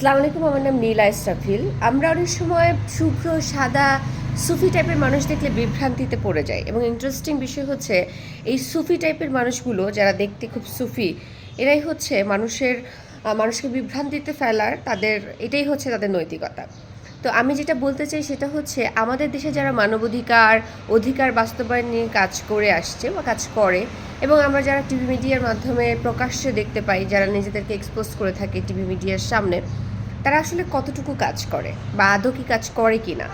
আসসালামু আলাইকুম আমার নাম নীলা ইস্টাফিল আমরা অনেক সময় শুভ্র, সাদা, সুফি টাইপের মানুষ দেখলে বিভ্রান্তিতে পড়ে যায় এবং ইন্টারেস্টিং বিষয় হচ্ছে, এই সুফি টাইপের মানুষগুলো যারা দেখতে খুব সুফি, এরাই হচ্ছে মানুষের মানুষকে বিভ্রান্তিতে ফেলার তাদের, এটাই হচ্ছে তাদের নৈতিকতা। তো আমি যেটা বলতে চাই সেটা হচ্ছে, আমাদের দেশে যারা মানবাধিকার, অধিকার বাস্তবায়ন নিয়ে কাজ করে আসছে বা কাজ করে, এবং আমরা যারা টিভি মিডিয়ার মাধ্যমে প্রকাশ্যে দেখতে পাই, যারা নিজেদেরকে এক্সপোজ করে থাকে টিভি মিডিয়ার সামনে তারা আসলে কতটুকু কাজ করে বা আদৌ কি কাজ করে কি না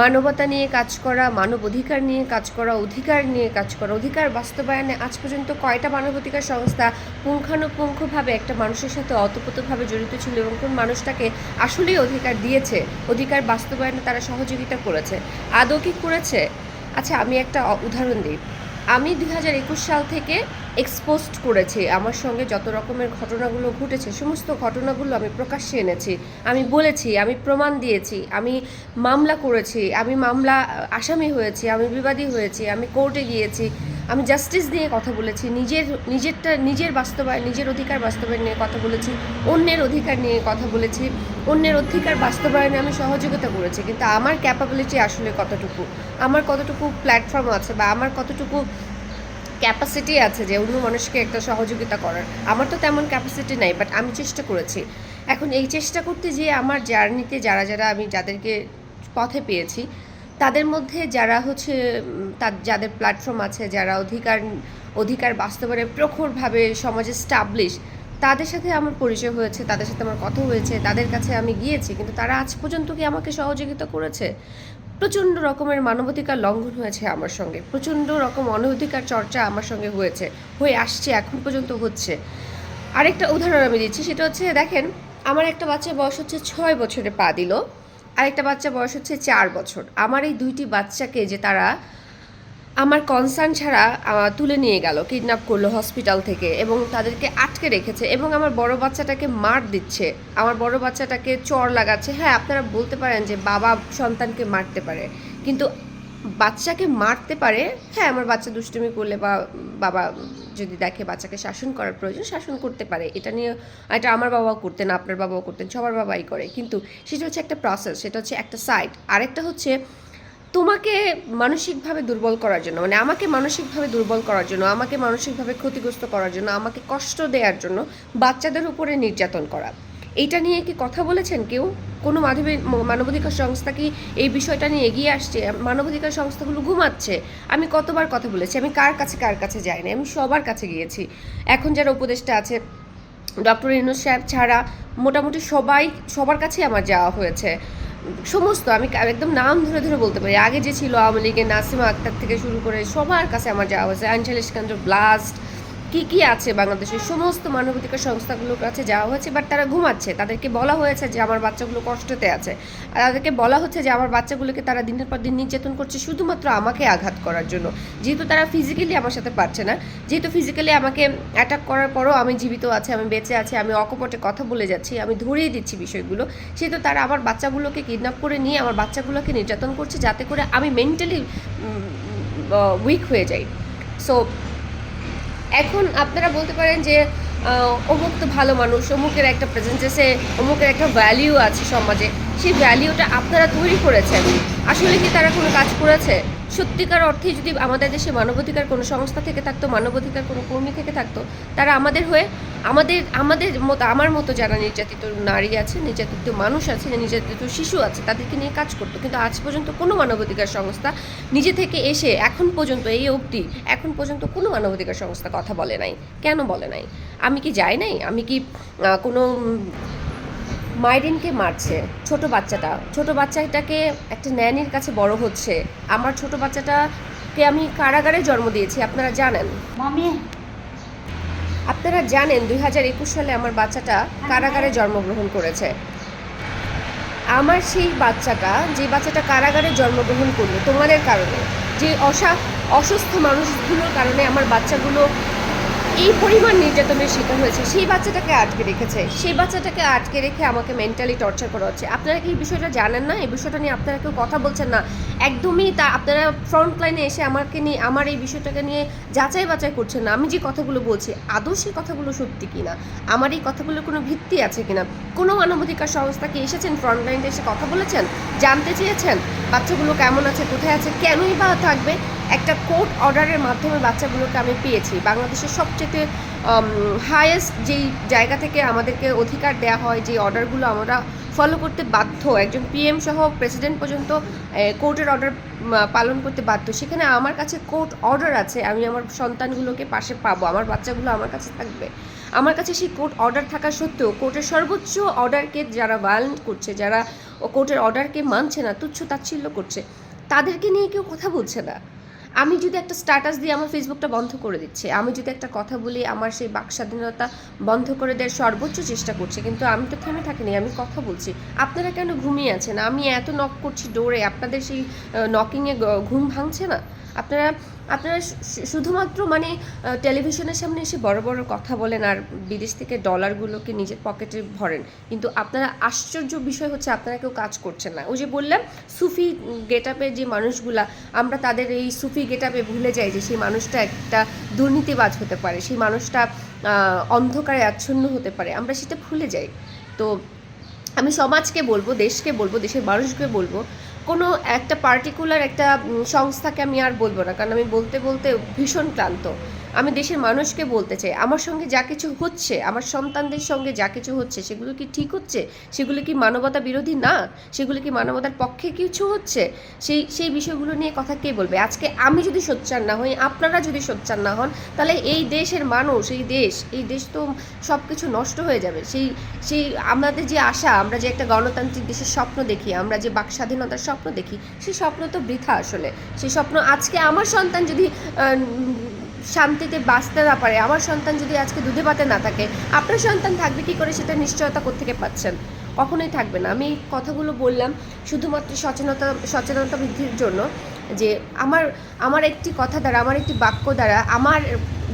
মানবতা নিয়ে কাজ করা, মানব অধিকার নিয়ে কাজ করা, অধিকার নিয়ে কাজ করা, অধিকার বাস্তবায়নে আজ পর্যন্ত কয়টা মানবাধিকার সংস্থা পুঙ্খানুপুঙ্খভাবে একটা মানুষের সাথে অতপ্রতভাবে জড়িত ছিল এবং কোন মানুষটাকে আসলেই অধিকার দিয়েছে, অধিকার বাস্তবায়নে তারা সহযোগিতা করেছে, আদৌ কি করেছে? আচ্ছা আমি একটা উদাহরণ দিই। আমি দুই হাজার একুশ সাল থেকে এক্সপোজড করেছি। আমার সঙ্গে যত রকমের ঘটনাগুলো ঘটেছে, সমস্ত ঘটনাগুলো আমি প্রকাশ্যে এনেছি। আমি বলেছি, আমি প্রমাণ দিয়েছি, আমি মামলা করেছি, আমি মামলা, আসামি হয়েছি, আমি বিবাদী হয়েছি, আমি কোর্টে গিয়েছি, আমি জাস্টিস নিয়ে কথা বলেছি, নিজের, নিজেরটা, নিজের বাস্তবায়ন নিজের অধিকার বাস্তবায়ন নিয়ে কথা বলেছি, অন্যের অধিকার নিয়ে কথা বলেছি, অন্যের অধিকার বাস্তবায়নে আমি সহযোগিতা করেছি, কিন্তু আমার ক্যাপাবিলিটি আসলে কতটুকু? আমার কতটুকু প্ল্যাটফর্ম আছে বা আমার কতটুকু ক্যাপাসিটি আছে যে অন্য মানুষকে একটা সহযোগিতা করার। আমার তো তেমন ক্যাপাসিটি নাই বাট আমি চেষ্টা করেছি। এখন এই চেষ্টা করতে গিয়ে আমার জার্নিতে যারা যারা আমি যাদেরকে পথে পেয়েছি, তাদের মধ্যে যারা হচ্ছে তার, যাদের প্ল্যাটফর্ম আছে, যারা অধিকার অধিকার বাস্তবায়নে প্রখরভাবে সমাজে স্টাবলিশ তাদের সাথে আমার পরিচয় হয়েছে, তাদের সাথে আমার কথা হয়েছে, তাদের কাছে আমি গিয়েছি, কিন্তু তারা আজ পর্যন্ত কি আমাকে সহযোগিতা করেছে? প্রচণ্ড রকমের মানবাধিকার লঙ্ঘন হয়েছে আমার সঙ্গে। প্রচণ্ড রকম অনধিকার চর্চা আমার সঙ্গে হয়েছে, হয়ে আসছে, এখন পর্যন্ত হচ্ছে। আরেকটা উদাহরণ আমি দিচ্ছি, সেটা হচ্ছে, দেখেন, আমার একটা বাচ্চা বয়স হচ্ছে ছয় বছরে পা দিল, আরেকটা বাচ্চা বয়স হচ্ছে চার বছর। আমার এই দুইটি বাচ্চাকে যে তারা আমার কনসার্ন ছাড়া তুলে নিয়ে গেল কিডন্যাপ করল হসপিটাল থেকে এবং তাদেরকে আটকে রেখেছে এবং আমার বড় বাচ্চাটাকে মার দিচ্ছে। আমার বড় বাচ্চাটাকে চর লাগাচ্ছে। হ্যাঁ আপনারা বলতে পারেন যে বাবা সন্তানকে মারতে পারে, কিন্তু বাচ্চাকে মারতে পারে হ্যাঁ আমার বাচ্চা দুষ্টুমি করলে বা বাবা যদি দেখে বাচ্চাকে শাসন করার প্রয়োজন, শাসন করতে পারে। এটা নিয়ে, এটা আমার বাবাও করতেন, আপনার বাবাও করতেন, সবার বাবাই করে। কিন্তু সেটা হচ্ছে একটা প্রসেস সেটা হচ্ছে একটা সাইড আরেকটা হচ্ছে তোমাকে মানসিকভাবে দুর্বল করার জন্য মানে আমাকে মানসিকভাবে দুর্বল করার জন্য, আমাকে মানসিকভাবে ক্ষতিগ্রস্ত করার জন্য, আমাকে কষ্ট দেওয়ার জন্য বাচ্চাদের উপরে নির্যাতন করা। এইটা নিয়ে কি কথা বলেছেন কেউ? কোনো মানবী মানবাধিকার সংস্থা কি এই বিষয়টা নিয়ে এগিয়ে আসছে? মানবাধিকার সংস্থাগুলো ঘুমাচ্ছে। আমি কতবার কথা বলেছি, আমি কার কাছে কার কাছে যাইনি, আমি সবার কাছে গিয়েছি। এখন যারা উপদেষ্টা আছে, ডক্টর ইনুস সাহেব ছাড়া মোটামুটি সবাই, সবার কাছেই আমার যাওয়া হয়েছে। সমস্ত, আমি একদম নাম ধরে ধরে বলতে পারি। আগে যে ছিল আওয়ামী লীগের নাসিমা আক্তার থেকে শুরু করে সবার কাছে আমার যাওয়া হয়েছে। আঞ্চলিশ কেন্দ্র ব্লাস্ট কি কি আছে বাংলাদেশের? সমস্ত মানবাধিকার সংস্থাগুলোর কাছে যাওয়া হয়েছে বাট তারা ঘুমাচ্ছে। তাদেরকে বলা হয়েছে যে আমার বাচ্চাগুলো কষ্টতে আছে। আর তাদেরকে বলা হচ্ছে যে আমার বাচ্চাগুলোকে তারা দিনের পর দিন নির্যাতন করছে শুধুমাত্র আমাকে আঘাত করার জন্য। যেহেতু তারা ফিজিক্যালি আমার সাথে পারছে না, যেহেতু ফিজিক্যালি আমাকে অ্যাটাক করার পরও আমি জীবিত আছি, আমি বেঁচে আছি, আমি অকপটে কথা বলে যাচ্ছি, আমি ধরিয়ে দিচ্ছি বিষয়গুলো, সেহেতু তারা আমার বাচ্চাগুলোকে কিডন্যাপ করে নিয়ে আমার বাচ্চাগুলোকে নির্যাতন করছে, যাতে করে আমি মেন্টালি উইক হয়ে যাই। সো এখন আপনারা বলতে পারেন যে অমুক তো ভালো মানুষ, অমুকের একটা প্রেজেন্স আছে, অমুকের একটা ভ্যালিউ আছে সমাজে, সেই ভ্যালিউটা আপনারা তৈরি করেছেন। আসলে কি তারা কোনো কাজ করেছে? সত্যিকার অর্থে যদি আমাদের দেশে মানবাধিকার কোনো সংস্থা থেকে থাকতো, মানবাধিকার কোনো কর্মী থেকে থাকতো, তারা আমাদের হয়ে আমাদের আমাদের মতো, আমার মতো যারা নির্যাতিত নারী আছে, নির্যাতিত মানুষ আছে, নির্যাতিত শিশু আছে, তাদেরকে নিয়ে কাজ করতো। কিন্তু আজ পর্যন্ত কোনো মানবাধিকার সংস্থা নিজে থেকে এসে এখন পর্যন্ত এই অবধি, এখন পর্যন্ত কোনো মানবাধিকার সংস্থা কথা বলে নাই। কেন বলে নাই? আমি কি যাই নাই? আমি কি কোনো মাইরিনকে মারছে ছোট বাচ্চাটা। ছোট বাচ্চাটাকে একটা ন্যানির কাছে বড় হচ্ছে। আমার ছোট বাচ্চাটাকে আমি কারাগারে জন্ম দিয়েছি আপনারা জানেন? আপনারা জানেন দুই হাজার একুশ সালে আমার বাচ্চাটা কারাগারে জন্মগ্রহণ করেছে। আমার সেই বাচ্চাটা যে বাচ্চাটা কারাগারে জন্মগ্রহণ করল তোমাদের কারণে। যে অসা অসুস্থ মানুষগুলোর কারণে আমার বাচ্চাগুলো এই পরিমাণ নির্যাতনের শিকার হয়েছে, সেই বাচ্চাটাকে আটকে রেখেছে। সেই বাচ্চাটাকে আটকে রেখে আমাকে মেন্টালি টর্চার করা হচ্ছে। আপনারা কি এই বিষয়টা জানেন না? এই বিষয়টা নিয়ে আপনারা কেউ কথা বলছেন না? একদমই তা আপনারা ফ্রন্ট লাইনে এসে আমাকে নিয়ে আমার এই বিষয়টাকে নিয়ে যাচাই বাচাই করছেন না। আমি যে কথাগুলো বলছি, আদৌ সেই কথাগুলো সত্যি কিনা? আমার এই কথাগুলোর কোনো ভিত্তি আছে কিনা? কোনো মানবাধিকার সংস্থা কি এসেছেন ফ্রন্ট লাইনে এসে কথা বলেছেন? জানতে চেয়েছেন? বাচ্চাগুলো কেমন আছে? কোথায় আছে? কেনই বা থাকবে? একটা কোর্ট অর্ডারের মাধ্যমে বাচ্চাগুলোকে আমি পেয়েছি। বাংলাদেশের সবচেয়ে হায়েস্ট যেই জায়গা থেকে আমাদেরকে অধিকার দেওয়া হয় যে অর্ডারগুলো আমরা ফলো করতে বাধ্য, একজন পিএম সহ প্রেসিডেন্ট পর্যন্ত কোর্টের অর্ডার পালন করতে বাধ্য। সেখানে আমার কাছে কোর্ট অর্ডার আছে, আমি আমার সন্তানগুলোকে পাশে পাবো, আমার বাচ্চাগুলো আমার কাছে থাকবে। আমার কাছে সেই কোর্ট অর্ডার থাকা সত্ত্বেও কোর্টের সর্বোচ্চ অর্ডারকে যারা ভায়োলেন্ট করছে, যারা কোর্টের অর্ডারকে মানছে না তুচ্ছ তাচ্ছিল্য করছে, তাদেরকে নিয়ে কেউ কথা বলছে না। আমি যদি একটা স্ট্যাটাস দিয়ে আমার ফেসবুকটা বন্ধ করে দিচ্ছে, আমি যদি একটা কথা বলি, আমার সেই বাক স্বাধীনতা বন্ধ করে দেওয়ার সর্বোচ্চ চেষ্টা করছে, কিন্তু আমি তো থেমে থাকিনি, আমি কথা বলছি। আপনারা কেন ঘুমিয়ে আছেন? আমি এত নক করছি ডোরে আপনাদের সেই নকিংয়ে ঘুম ভাঙছে না? আপনারা আপনারা শুধুমাত্র মানে টেলিভিশনের সামনে এসে বড় বড় কথা বলেন আর বিদেশ থেকে ডলারগুলোকে নিজের পকেটে ভরেন। কিন্তু আপনারা আশ্চর্য বিষয় হচ্ছে আপনারা কেউ কাজ করছেন না। ওই যে বললাম, সুফি গেট যে মানুষগুলা, আমরা তাদের এই সুফি গেট ভুলে যাই যে সেই মানুষটা একটা দুর্নীতিবাজ হতে পারে, সেই মানুষটা অন্ধকারে আচ্ছন্ন হতে পারে। আমরা সেটা ভুলে যাই। তো আমি সমাজকে বলব, দেশকে বলব, দেশের মানুষকে বলব কোনো একটা পার্টিকুলার একটা সংস্থাকে আমি আর বলব না। কারণ আমি বলতে বলতে ভীষণ ক্লান্ত। আমি দেশের মানুষকে বলতে চাই, আমার সঙ্গে যা কিছু হচ্ছে, আমার সন্তানদের সঙ্গে যা কিছু হচ্ছে, সেগুলো কি ঠিক হচ্ছে? সেগুলো কি মানবতা বিরোধী না? সেগুলো কি মানবতার পক্ষে কিছু হচ্ছে? সেই সেই বিষয়গুলো নিয়ে কথা কে বলবে? আজকে আমি যদি সোচ্চার না হই, আপনারা যদি সোচ্চার না হন, তাহলে এই দেশের মানুষ, এই দেশ এই দেশ তো সব কিছু নষ্ট হয়ে যাবে। সেই সেই আমাদের যে আশা, আমরা যে একটা গণতান্ত্রিক দেশের স্বপ্ন দেখি, আমরা যে বাক স্বাধীনতার স্বপ্ন দেখি সেই স্বপ্ন তো বৃথা আসলে। সেই স্বপ্ন আজকে আমার সন্তান যদি শান্তিতে বাঁচতে না পারে। আমার সন্তান যদি আজকে দুধে পাতে না থাকে, আপনার সন্তান থাকবে কি করে সেটা নিশ্চয়তা কোত্থেকে পাচ্ছেন? কখনোই থাকবে না। আমি এই কথাগুলো বললাম শুধুমাত্র সচেতনতা সচেতনতা বৃদ্ধির জন্য যে আমার আমার একটি কথা দ্বারা, আমার একটি বাক্য দ্বারা, আমার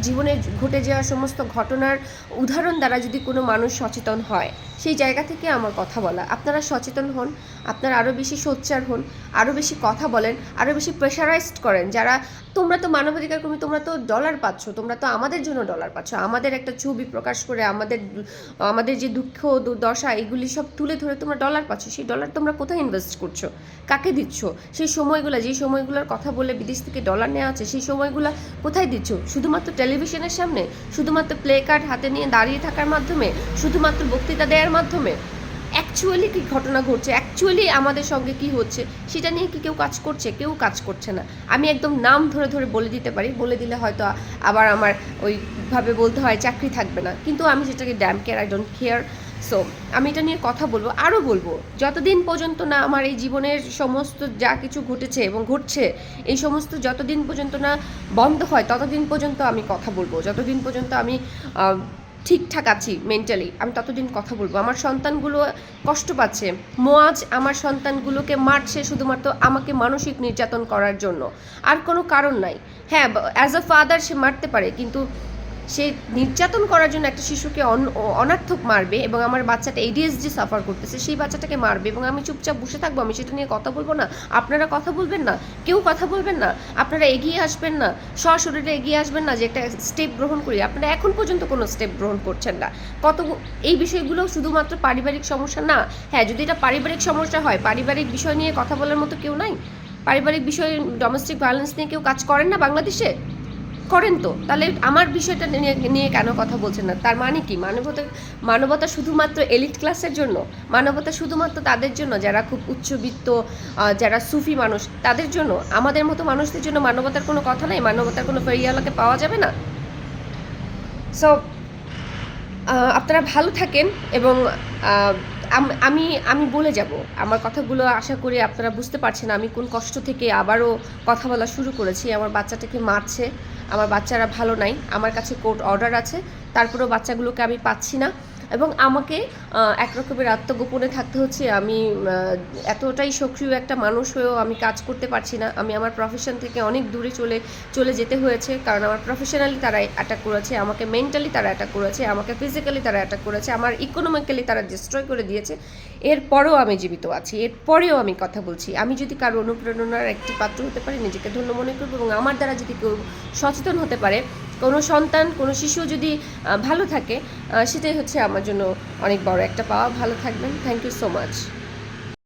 জীবনে ঘটে যাওয়া সমস্ত ঘটনার উদাহরণ দ্বারা যদি কোনো মানুষ সচেতন হয়, সেই জায়গা থেকে আমার কথা বলা। আপনারা সচেতন হন, আপনারা আরও বেশি সোচ্চার হন আরও বেশি কথা বলেন আরও বেশি প্রেশারাইজড করেন। যারা তোমরা তো মানবাধিকার কর্মী, তোমরা তো ডলার পাচ্ছ, তোমরা তো আমাদের জন্য ডলার পাচ্ছ। আমাদের একটা ছবি প্রকাশ করে, আমাদের আমাদের যে দুঃখ, দুর্দশা, এগুলি সব তুলে ধরে তোমরা ডলার পাচ্ছ। সেই ডলার তোমরা কোথায় ইনভেস্ট করছ? কাকে দিচ্ছ? সেই সময়গুলো যেই সময়গুলোর কথা বলে বিদেশ থেকে ডলার নেওয়া আছে সেই সময়গুলো কোথায় দিচ্ছ? শুধুমাত্র টেলিভিশনের সামনে? শুধুমাত্র প্লে কার্ড হাতে নিয়ে দাঁড়িয়ে থাকার মাধ্যমে? শুধুমাত্র বক্তৃতা দেওয়ার মাধ্যমে? অ্যাকচুয়ালি কী ঘটনা ঘটছে? অ্যাকচুয়ালি আমাদের সঙ্গে কি হচ্ছে? সেটা নিয়ে কি কেউ কাজ করছে? কেউ কাজ করছে না। আমি একদম নাম ধরে ধরে বলে দিতে পারি। বলে দিলে হয়তো আবার আমার ওইভাবে বলতে হয়, চাকরি থাকবে না। কিন্তু আমি যেটাকে damn care I don't care so আমি এটা নিয়ে কথা বলব। আরও বলব, যতদিন পর্যন্ত না আমার এই জীবনের সমস্ত যা কিছু ঘটেছে এবং ঘটছে, এই সমস্ত যতদিন পর্যন্ত না বন্ধ হয়, ততদিন পর্যন্ত আমি কথা বলব। যতদিন পর্যন্ত আমি ঠিকঠাক আছি মেন্টালি আমি ততদিন কথা বলব। আমার সন্তানগুলো কষ্ট পাচ্ছে। মোয়াজ আমার সন্তানগুলোকে মারছে শুধুমাত্র আমাকে মানসিক নির্যাতন করার জন্য। আর কোনো কারণ নাই। হ্যাঁ অ্যাজ আ ফাদার সে মারতে পারে, কিন্তু সে নির্যাতন করার জন্য একটা শিশুকে অন- অনার্থক মারবে এবং আমার বাচ্চাটা এডিএসডি সাফার করতেছে, সেই বাচ্চাটাকে মারবে এবং আমি চুপচাপ বসে থাকব, আমি সেটা নিয়ে কথা বলব না। আপনারা কথা বলবেন না, কেউ কথা বলবেন না, আপনারা এগিয়ে আসবেন না, সশরীরে এগিয়ে আসবেন না যে একটা স্টেপ গ্রহণ করি। আপনারা এখন পর্যন্ত কোনো স্টেপ গ্রহণ করছেন না। কত এই বিষয়গুলো শুধুমাত্র পারিবারিক সমস্যা না হ্যাঁ যদি এটা পারিবারিক সমস্যা হয়, পারিবারিক বিষয় নিয়ে কথা বলার মতো কেউ নাই? পারিবারিক বিষয় ডোমেস্টিক ভায়োলেন্স নিয়ে কেউ কাজ করেন না বাংলাদেশে? করেন তো। তাহলে আমার বিষয়টা নিয়ে নিয়ে কেন কথা বলছেন না? তার মানে কি? মানবতা মানবতা শুধুমাত্র এলিট ক্লাসের জন্য? মানবতা শুধুমাত্র তাদের জন্য? যারা খুব উচ্চবিত্ত যারা সুফি মানুষ, তাদের জন্য? আমাদের মতো মানুষদের জন্য মানবতার কোনো কথা নেই? মানবতার কোনো ফেরিয়ালাকে পাওয়া যাবে না? সো আপনারা ভালো থাকেন এবং আমি আমি বলে যাব। আমার কথাগুলো আশা করি আপনারা বুঝতে পারছেন। আমি কোন কষ্ট থেকে আবারও কথা বলা শুরু করেছি। আমার বাচ্চাটাকে মারছে। আমার বাচ্চারা ভালো নাই। আমার কাছে কোর্ট অর্ডার আছে। তারপরেও বাচ্চাগুলোকে আমি পাচ্ছি না। এবং আমাকে একরকমের আত্মগোপনে থাকতে হচ্ছে। আমি এতটাই সক্রিয় একটা মানুষ হয়েও আমি কাজ করতে পারছি না। আমি আমার প্রফেশন থেকে অনেক দূরে চলে চলে যেতে হয়েছে। কারণ আমার প্রফেশনালি তারা অ্যাটাক করেছে, আমাকে মেন্টালি তারা অ্যাটাক করেছে, আমাকে ফিজিক্যালি তারা অ্যাটাক করেছে, আমার ইকোনমিক্যালি তারা ডিস্ট্রয় করে দিয়েছে। এরপরেও আমি জীবিত আছি, এরপরেও আমি কথা বলছি। আমি যদি কারও অনুপ্রেরণার একটি পাত্র হতে পারি, নিজেকে ধন্য মনে করব এবং আমার দ্বারা যদি কেউ সচেতন হতে পারে কোনো সন্তান, কোনো শিশু যদি ভালো থাকে সেটাই হচ্ছে আমার জন্য অনেক বড় একটা পাওয়া। ভালো থাকবেন। Thank you so much